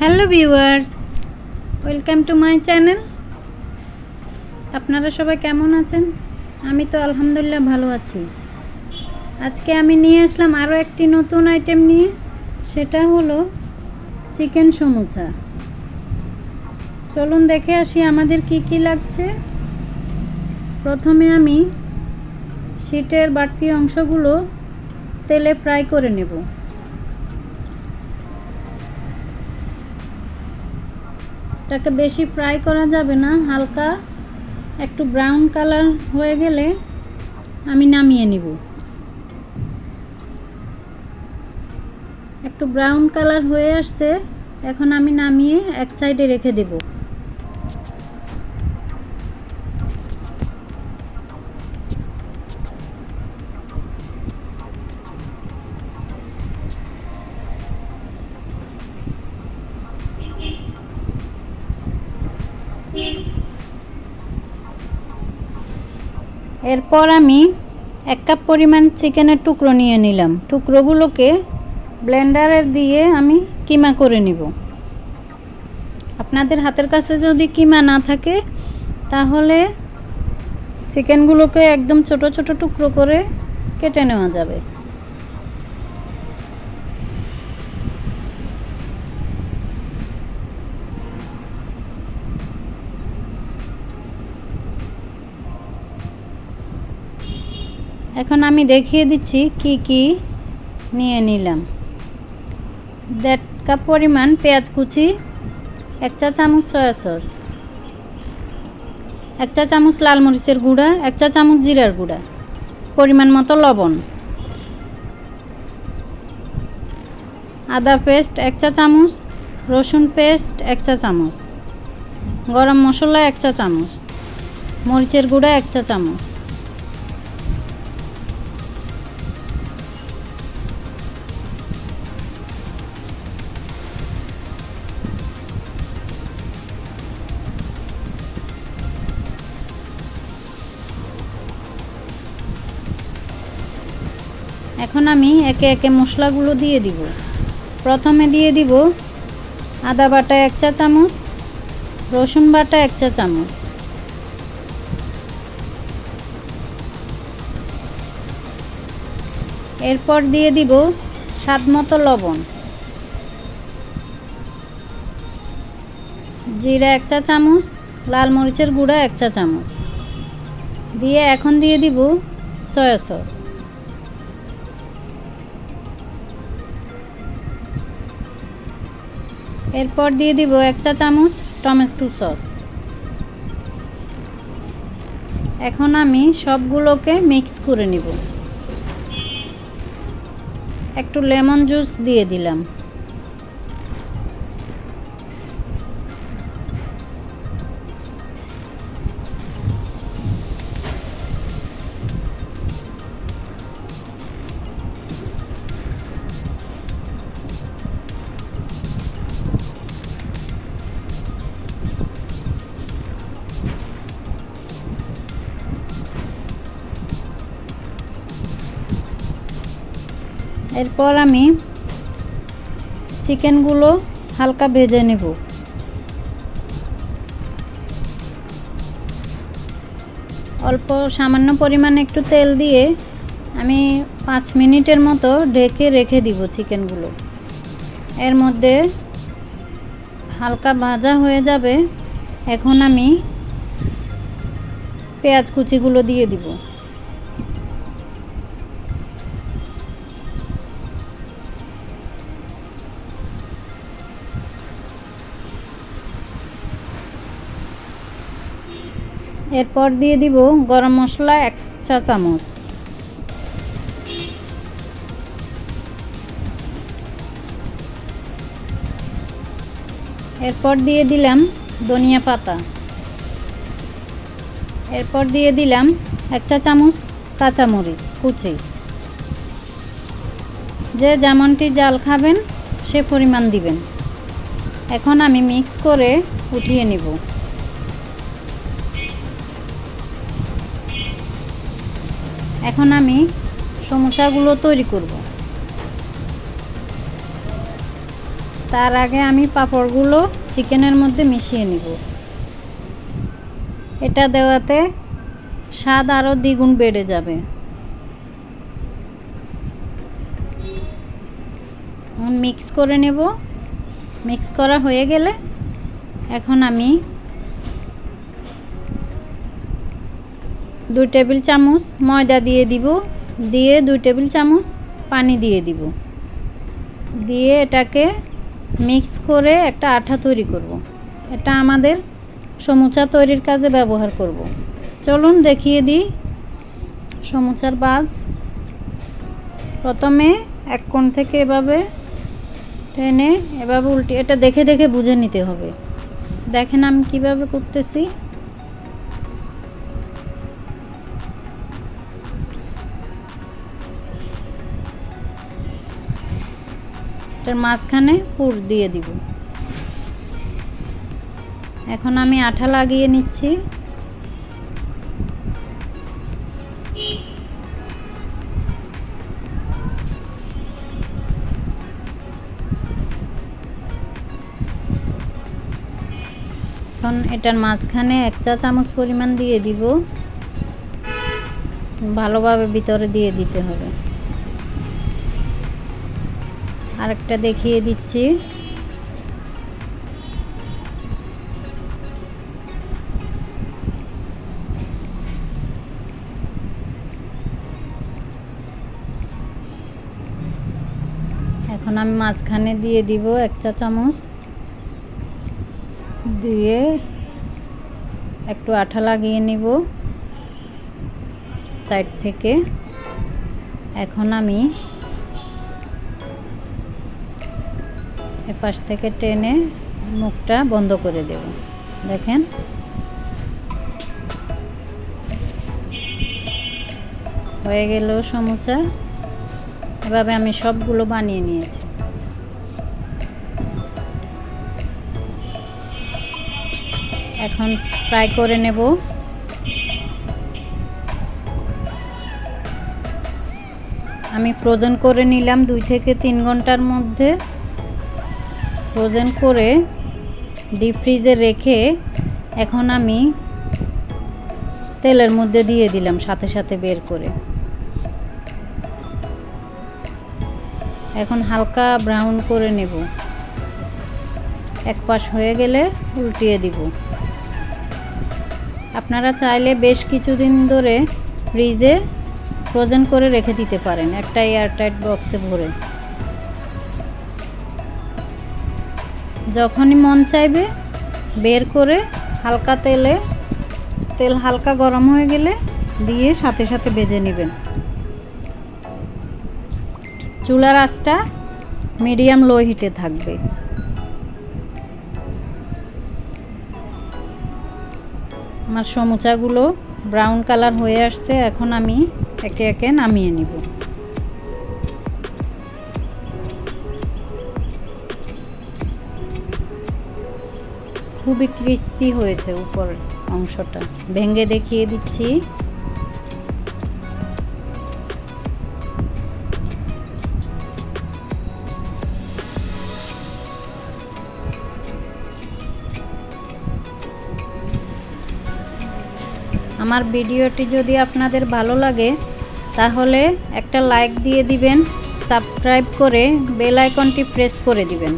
Hello viewers, welcome to my channel. আপনারা সবাই কেমন আছেন? আমি তো আলহামদুলিল্লাহ ভালো আছি। আজকে আমি নিয়ে আসলাম আরও একটি নতুন আইটেম নিয়ে, সেটা হলো চিকেন সমুচা। চলুন দেখে আসি আমাদের কি কি লাগছে। প্রথমে আমি শীটের বাড়তি অংশগুলো তেলে ফ্রাই করে নেব। এটাকে বেশি ফ্রাই করা যাবে না, হালকা একটু ব্রাউন কালার হয়ে গেলে আমি নামিয়ে নিব। একটু ব্রাউন কালার হয়ে আসছে, এখন আমি নামিয়ে এক সাইডে রেখে দেব। এরপর আমি এক কাপ পরিমাণ চিকেনের টুকরো নিয়ে নিলাম। টুকরোগুলোকে ব্লেন্ডারে দিয়ে আমি কিমা করে নিব। আপনাদের হাতের কাছে যদি কিমা না থাকে, তাহলে চিকেনগুলোকে একদম ছোট ছোট টুকরো করে কেটে নেওয়া যাবে। এখন আমি দেখিয়ে দিচ্ছি কি কি নিয়ে নিলাম। দেড় কাপ পরিমাণ পেঁয়াজ কুচি, এক চা চামচ সয়া সস, এক চা চামচ লাল মরিচের গুঁড়া, এক চা চামচ জিরার গুঁড়া, পরিমাণ মতো লবণ, আদা পেস্ট এক চা চামচ, রসুন পেস্ট এক চা চামচ, গরম মশলা এক চা চামচ, মরিচের গুঁড়া এক চা চামচ এখন আমি একে একে মশলাগুলো দিয়ে দিব। প্রথমে দিয়ে দিব আদা বাটা এক চা চামচ, রসুন বাটা এক চা চামচ। এরপর দিয়ে দিব স্বাদ মতো লবণ। জিরা এক চা চামচ, লাল মরিচের গুঁড়া এক চা চামচ। দিয়ে এখন দিয়ে দিব সয়া সস। এরপর দিয়ে দিব এক চা চামচ টমেটো সস। এখন আমি সবগুলোকে মিক্স করে নিব। একটু লেমন জুস দিয়ে দিলাম। এরপর আমি চিকেনগুলো হালকা ভেজে নেব। অল্প সামান্য পরিমাণে একটু তেল দিয়ে আমি পাঁচ মিনিটের মতো ঢেকে রেখে দিব চিকেনগুলো। এর মধ্যে হালকা ভাজা হয়ে যাবে। এখন আমি পেঁয়াজ কুচিগুলো দিয়ে দিব। এরপর দিয়ে দিব গরম মশলা এক চা চামচ। এরপর দিয়ে দিলাম ধনিয়া পাতা। এরপর দিয়ে দিলাম এক চা চামচ কাঁচামরিচ কুচি। যে যেমনটি জাল খাবেন সে পরিমাণ দিবেন। এখন আমি মিক্স করে উঠিয়ে নিব। এখন আমি সমোসাগুলো তৈরি করব। তার আগে আমি পাঁপড়গুলো চিকেনের মধ্যে মিশিয়ে নিব। এটা দেওয়াতে স্বাদ আরও দ্বিগুণ বেড়ে যাবে। মিক্স করে নেব। মিক্স করা হয়ে গেলে এখন আমি দুই টেবিল চামচ ময়দা দিয়ে দিব, দিয়ে দুই টেবিল চামচ পানি দিয়ে দিব দিয়ে এটাকে মিক্স করে একটা আঠা তৈরি করব। এটা আমাদের সমুচা তৈরির কাজে ব্যবহার করব। চলুন দেখিয়ে দিই সমুচার বাজ প্রথমে এক কোণ থেকে এভাবে টেনে এভাবে উল্টে, এটা দেখে দেখে বুঝে নিতে হবে দেখেন আমি কীভাবে করতেছি এটার মাঝখানে পুর দিয়ে দিব। এখন আমি আঠা লাগিয়ে নিচ্ছি। এখন এটার মাঝখানে এক চা চামচ পরিমাণ দিয়ে দিব। ভালোভাবে ভিতরে দিয়ে দিতে হবে। আরেকটা দেখিয়ে দিচ্ছি। এখন আমি মাঝখানে দিয়ে দিব এক চা চামচ। দিয়ে একটু আঠা লাগিয়ে নিব সাইড থেকে। এখন আমি এপাশ থেকে টেনে মুখটা বন্ধ করে দেব। দেখেন। হয়ে গেল সমুচা। এভাবে আমি সবগুলো বানিয়ে নিয়েছি। এখন ফ্রাই করে নেব। আমি ফ্রোজেন করে নিলাম দুই থেকে তিন ঘণ্টার মধ্যে। ফ্রোজেন করে ডিপ ফ্রিজে রেখে এখন আমি তেলের মধ্যে দিয়ে দিলাম, সাথে সাথে বের করে। এখন হালকা ব্রাউন করে নেব। এক পাশ হয়ে গেলে উল্টিয়ে দিব। আপনারা চাইলে বেশ কিছুদিন ধরে ফ্রিজে ফ্রোজেন করে রেখে দিতে পারেন, একটা এয়ারটাইট বক্সে ভরে। যখনই মন চাইবে, বের করে হালকা তেলে, তেল হালকা গরম হয়ে গেলে দিয়ে সাথে সাথে ভেজে নেবেন। চুলার আঁচটা মিডিয়াম লো হিটে থাকবে। আমার সমুচাগুলো ব্রাউন কালার হয়ে আসছে, এখন আমি একে একে নামিয়ে নিব। খুবই ক্রিস্পি হয়েছে উপর অংশটা। ভেঙে দেখিয়ে দিচ্ছি। আমার ভিডিওটি যদি আপনাদের ভালো লাগে, তাহলে একটা লাইক দিয়ে দিবেন সাবস্ক্রাইব করে বেল আইকনটি প্রেস করে দিবেন।